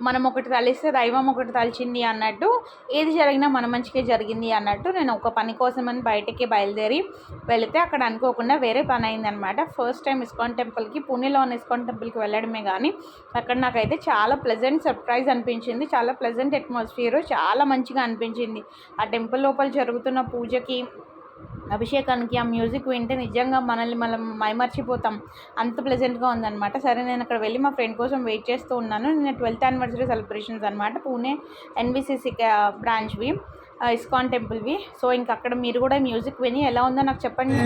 మనం ఒకటి తలిస్తే దైవం ఒకటి తలిచింది అన్నట్టు ఏది జరిగినా మన మంచికే జరిగింది అన్నట్టు నేను ఒక పని కోసమని బయటికి బయలుదేరి వెళితే అక్కడ అనుకోకుండా వేరే పని అయిందనమాట ఫస్ట్ టైం ఇస్కాన్ టెంపుల్కి పూణేలో ఉన్న ఇస్కాన్ టెంపుల్కి వెళ్ళడమే కానీ అక్కడ నాకైతే చాలా ప్లెజెంట్ సర్ప్రైజ్ అనిపించింది. చాలా ప్లెజెంట్ అట్మాస్ఫియర్ చాలా మంచిగా అనిపించింది. ఆ టెంపుల్ లోపల జరుగుతున్న పూజకి అభిషేకానికి ఆ మ్యూజిక్ వింటే నిజంగా మనల్ని మనం మైమర్చిపోతాం. అంత ప్లెజెంట్గా ఉందన్నమాట. సరే నేను అక్కడ వెళ్ళి మా ఫ్రెండ్ కోసం వెయిట్ చేస్తూ ఉన్నాను. నేను ట్వెల్త్ యానివర్సరీ సెలబ్రేషన్స్ అనమాట పూణే ఎన్బిసిసి బ్రాంచ్వి ఇస్కాన్ టెంపుల్వి సో ఇంక అక్కడ మీరు కూడా మ్యూజిక్ విని ఎలా ఉందో నాకు చెప్పండి.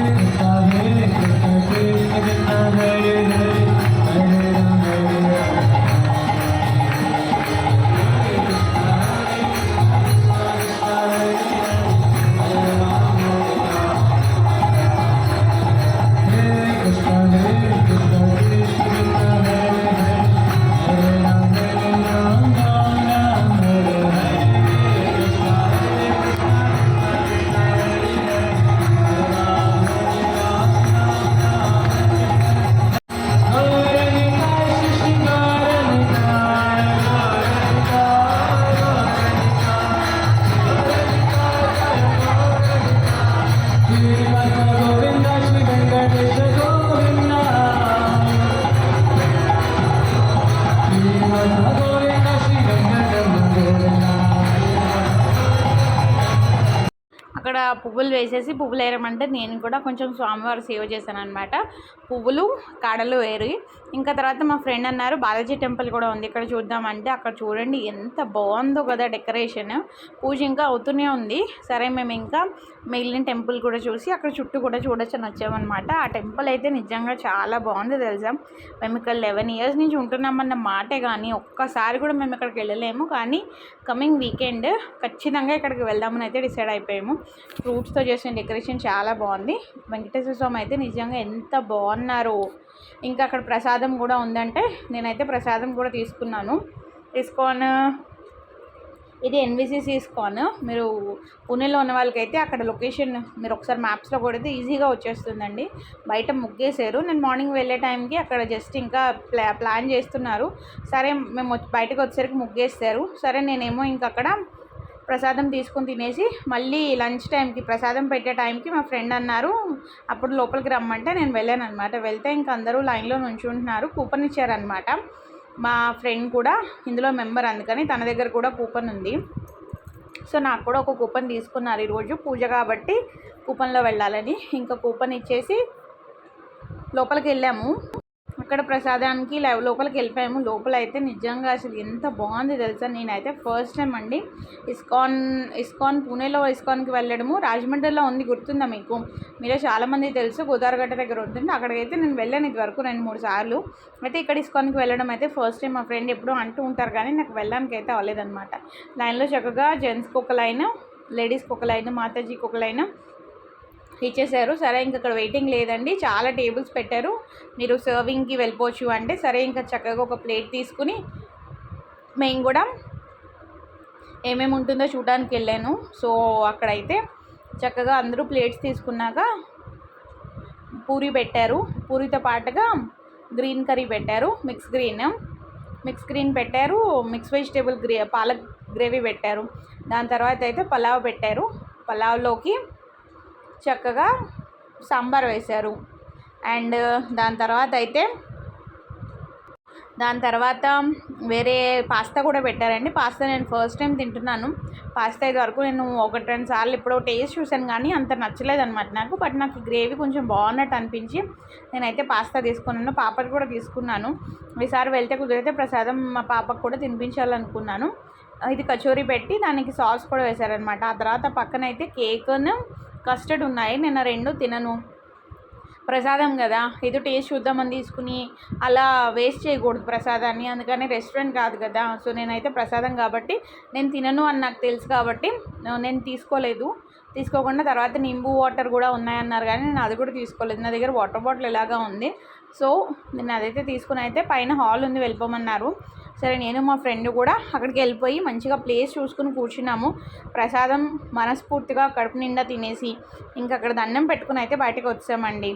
కూడా పువ్వులు వేసేసి పువ్వులు వేయమంటే నేను కూడా కొంచెం స్వామివారి సేవ చేశాను అనమాట పువ్వులు కాడలు వేరి ఇంకా తర్వాత మా ఫ్రెండ్ అన్నారు బాలాజీ టెంపుల్ కూడా ఉంది ఇక్కడ చూద్దామంటే అక్కడ చూడండి ఎంత బాగుందో కదా డెకరేషన్. పూజ ఇంకా అవుతూనే ఉంది. సరే మేము ఇంకా మిగిలిన టెంపుల్ కూడా చూసి అక్కడ చుట్టూ కూడా చూడొచ్చు అని వచ్చామన్నమాట. ఆ టెంపుల్ అయితే నిజంగా చాలా బాగుంది తెలుసా? మేము ఇక్కడ లెవెన్ ఇయర్స్ నుంచి ఉంటున్నామన్న మాటే కానీ ఒక్కసారి కూడా మేము ఇక్కడికి వెళ్ళలేము. కానీ కమింగ్ వీకెండ్ ఖచ్చితంగా ఇక్కడికి వెళ్దామని అయితే డిసైడ్ అయిపోయాము. ఫ్రూట్స్తో చేసిన డెకరేషన్ చాలా బాగుంది. వెంకటేశ్వర స్వామి అయితే నిజంగా ఎంత బాగున్నారు. ఇంకా అక్కడ ప్రసాదం ప్రసాదం కూడా ఉందంటే నేనైతే ప్రసాదం కూడా తీసుకున్నాను. ఇస్కాన్ ఇది ఎన్విసిసి ఇస్కాన్ మీరు పూణేలో ఉన్న వాళ్ళకైతే అక్కడ లొకేషన్ మీరు ఒకసారి మ్యాప్స్లో కొడితే ఈజీగా వచ్చేస్తుందండి. బయట ముగ్గేశారు. నేను మార్నింగ్ వెళ్ళే టైంకి అక్కడ జస్ట్ ఇంకా ప్లా ప్లాన్ చేస్తున్నారు. సరే మేము బయటకు వచ్చేసరికి ముగ్గేస్తారు. సరే నేనేమో ఇంక అక్కడ ప్రసాదం తీసుకుని తినేసి మళ్ళీ లంచ్ టైంకి ప్రసాదం పెట్టే టైంకి మా ఫ్రెండ్ అన్నారు అప్పుడు లోపలికి రమ్మంటే నేను వెళ్ళాను అనమాట వెళ్తే ఇంక అందరూ లైన్లో నుంచుంటున్నారు కూపన్ ఇచ్చారనమాట మా ఫ్రెండ్ కూడా ఇందులో మెంబర్ అందుకని తన దగ్గర కూడా కూపన్ ఉంది. సో నాకు కూడా ఒక కూపన్ తీసుకున్నారు ఈరోజు పూజ కాబట్టి కూపన్లో వెళ్ళాలని. ఇంకా కూపన్ ఇచ్చేసి లోపలికి వెళ్ళాము. అక్కడ ప్రసాదానికి లోపలికి వెళ్ళిపోయాము. లోపల అయితే నిజంగా అసలు ఎంత బాగుంది తెలుసా? నేనైతే ఫస్ట్ టైం అండి ఇస్కాన్ ఇస్కాన్ పూణేలో ఇస్కాన్కి వెళ్ళడము. రాజమండ్రిలో ఉంది గుర్తుందా మీకు? మీరే చాలామంది తెలుసు గోదావరిగట్ట దగ్గర ఉంటుంది. అక్కడికైతే నేను వెళ్ళాను ఇది వరకు రెండు మూడు సార్లు. అయితే ఇక్కడ ఇస్కాన్కి వెళ్ళడం అయితే ఫస్ట్ టైం మా ఫ్రెండ్ ఎప్పుడూ అంటూ ఉంటారు కానీ నాకు వెళ్ళడానికి అయితే అవ్వలేదన్నమాట. లైన్లో చక్కగా జెంట్స్కి ఒక లైన్ లేడీస్కి ఒక లైన్ మాతాజీకి ఒక లైన్ ఇచ్చేసారు. సరే ఇంక అక్కడ వెయిటింగ్ లేదండి. చాలా టేబుల్స్ పెట్టారు. మీరు సర్వింగ్కి వెళ్ళిపోవచ్చు అంటే సరే ఇంకా చక్కగా ఒక ప్లేట్ తీసుకుని మేము కూడా ఏమేమి ఉంటుందో చూడడానికి వెళ్ళాను. సో అక్కడైతే చక్కగా అందరూ ప్లేట్స్ తీసుకున్నాక పూరి పెట్టారు. పూరితో పాటుగా గ్రీన్ కర్రీ పెట్టారు. మిక్స్ గ్రీన్ మిక్స్ గ్రీన్ పెట్టారు. Mix vegetable gray palak gravy పెట్టారు. దాని తర్వాత అయితే పలావ్ పెట్టారు. పలావ్లోకి చక్కగా సాంబార్ వేశారు. అండ్ దాని తర్వాత అయితే దాని తర్వాత వేరే పాస్తా కూడా పెట్టారండి. పాస్తా నేను ఫస్ట్ టైం తింటున్నాను. పాస్తా ఇది వరకు నేను ఒకటి రెండు సార్లు ఇప్పుడు టేస్ట్ చూశాను కానీ అంత నచ్చలేదు అనమాట నాకు. బట్ నాకు గ్రేవీ కొంచెం బాగున్నట్టు అనిపించి నేనైతే పాస్తా తీసుకున్నాను. పాపకి కూడా తీసుకున్నాను. ఈసారి వెళ్తే కుదిరితే ప్రసాదం మా పాపకు కూడా తినిపించాలనుకున్నాను. ఇది కచోరీ పెట్టి దానికి సాస్ కూడా వేశారనమాట ఆ తర్వాత పక్కన అయితే కేక్ను కస్టర్డ్ ఉన్నాయి నేను రెండు తినను. ప్రసాదం కదా ఏదో టేస్ట్ చూద్దామని తీసుకుని అలా వేస్ట్ చేయకూడదు ప్రసాదాన్ని అందుకని రెస్టారెంట్ కాదు కదా. సో నేనైతే ప్రసాదం కాబట్టి నేను తినను అని నాకు తెలుసు కాబట్టి నేను తీసుకోలేదు. తీసుకోకుండా తర్వాత నింబు వాటర్ కూడా ఉన్నాయన్నారు కానీ నేను అది కూడా తీసుకోలేదు. నా దగ్గర వాటర్ బాటిల్ ఇలాగా ఉంది. సో నేను అదైతే తీసుకుని అయితే పైన హాల్ ఉంది వెళ్ళిపోమన్నారు. సరే నేను మా ఫ్రెండ్ కూడా అక్కడికి వెళ్ళిపోయి మంచిగా ప్లేస్ చూసుకుని కూర్చున్నాము. ప్రసాదం మనస్ఫూర్తిగా కడుపు నిండా తినేసి ఇంకా అక్కడ దండం పెట్టుకుని అయితే బయటకు వచ్చామండి.